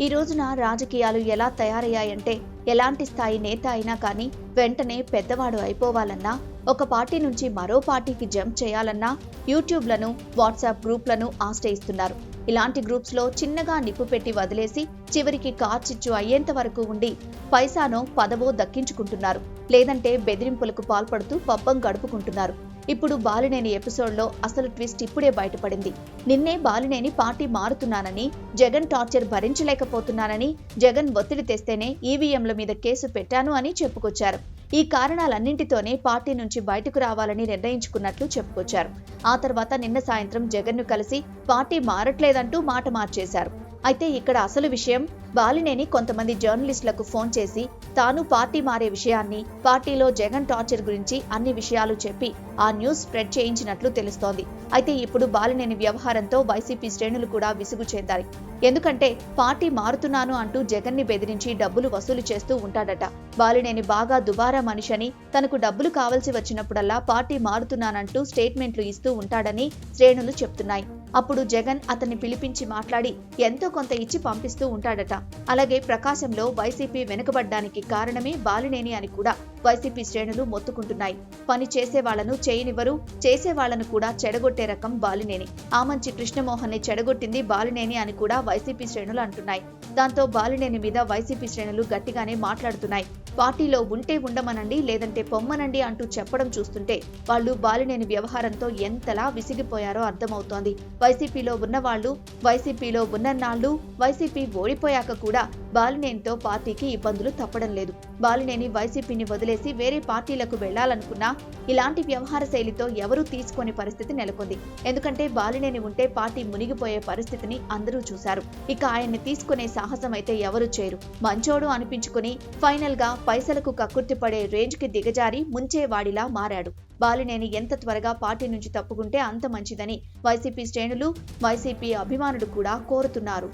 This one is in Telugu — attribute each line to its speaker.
Speaker 1: ఈ రోజున రాజకీయాలు ఎలా తయారయ్యాయంటే ఎలాంటి స్థాయి నేత అయినా కానీ వెంటనే పెద్దవాడు అయిపోవాలన్నా ఒక పార్టీ నుంచి మరో పార్టీకి జంప్ చేయాలన్నా యూట్యూబ్లను వాట్సాప్ గ్రూప్లను ఆశ్రయిస్తున్నారు. ఇలాంటి గ్రూప్స్లో చిన్నగా నిప్పు పెట్టి వదిలేసి చివరికి కార్చిచ్చు అయ్యేంత వరకు ఉండి పైసానో పదవో దక్కించుకుంటున్నారు. లేదంటే బెదిరింపులకు పాల్పడుతూ పబ్బం గడుపుకుంటున్నారు. ఇప్పుడు బాలినేని ఎపిసోడ్లో అసలు ట్విస్ట్ ఇప్పుడే బయటపడింది. నిన్నే బాలినేని పార్టీ మారుతున్నానని జగన్ టార్చర్ భరించలేకపోతున్నానని జగన్ ఒత్తిడి తెస్తేనే ఈవీఎంల మీద కేసు పెట్టాను అని చెప్పుకొచ్చారు. ఈ కారణాలన్నింటితోనే పార్టీ నుంచి బయటకు రావాలని నిర్ణయించుకున్నట్లు చెప్పుకొచ్చారు. ఆ తర్వాత నిన్న సాయంత్రం జగన్ను కలిసి పార్టీ మారట్లేదంటూ మాట మార్చేశారు. అయితే ఇక్కడ అసలు విషయం బాలినేని కొంతమంది జర్నలిస్టులకు ఫోన్ చేసి తాను పార్టీ మారే విషయాన్ని పార్టీలో జగన్ టార్చర్ గురించి అన్ని విషయాలు చెప్పి ఆ న్యూస్ స్ప్రెడ్ చేయించినట్లు తెలుస్తోంది. అయితే ఇప్పుడు బాలినేని వ్యవహారంతో వైసీపీ శ్రేణులు కూడా విసుగు చెందాయి. ఎందుకంటే పార్టీ మారుతున్నాను అంటూ జగన్ని బెదిరించి డబ్బులు వసూలు చేస్తూ ఉంటాడట. బాలినేని బాగా దుబారా మనిషని తనకు డబ్బులు కావలసి వచ్చినప్పుడల్లా పార్టీ మారుతున్నానంటూ స్టేట్మెంట్లు ఇస్తూ ఉంటాడని శ్రేణులు చెప్తున్నాయి. అప్పుడు జగన్ అతన్ని పిలిపించి మాట్లాడి ఎంతో కొంత ఇచ్చి పంపిస్తూ ఉంటాడట. అలాగే ప్రకాశంలో వైసీపీ వెనుకబడ్డానికి కారణమే బాలినేని అని కూడా. వైసీపీ శ్రేణులు మొత్తుకుంటున్నాయి. పని చేసే వాళ్ళను చేయనివ్వరు చేసే వాళ్ళను కూడా చెడగొట్టే రకం బాలినేని. ఆమంచి కృష్ణమోహన్ని చెడగొట్టింది బాలినేని అని కూడా వైసీపీ శ్రేణులు అంటున్నాయి. దాంతో బాలినేని మీద వైసీపీ శ్రేణులు గట్టిగానే మాట్లాడుతున్నాయి. పార్టీలో ఉంటే ఉండమనండి లేదంటే పొమ్మనండి అంటూ చెప్పడం చూస్తుంటే వాళ్ళు బాలినేని వ్యవహారంతో ఎంతలా విసిగిపోయారో అర్థమవుతోంది. వైసీపీలో ఉన్నవాళ్ళు వైసీపీలో ఉన్నన్నాళ్ళు వైసీపీ ఓడిపోయాక కూడా బాలినేనితో పార్టీకి ఇబ్బందులు తప్పడం లేదు. బాలినేని వైసీపీని వదిలే వదిలేసి వేరే పార్టీలకు వెళ్ళాలనుకున్నా ఇలాంటి వ్యవహార శైలితో ఎవరూ తీసుకోని పరిస్థితి నెలకొంది. ఎందుకంటే బాలినేని ఉంటే పార్టీ మునిగిపోయే పరిస్థితిని అందరూ చూశారు. ఇక ఆయన్ని తీసుకునే సాహసం అయితే ఎవరు చేయరు మంచోడు అనిపించుకుని ఫైనల్గా పైసలకు కక్కుర్తి పడే రేంజ్కి దిగజారి ముంచేవాడిలా మారాడు. బాలినేని ఎంత త్వరగా పార్టీ నుంచి తప్పుకుంటే అంత మంచిదని వైసీపీ శ్రేణులు వైసీపీ అభిమానులు కూడా కోరుతున్నారు.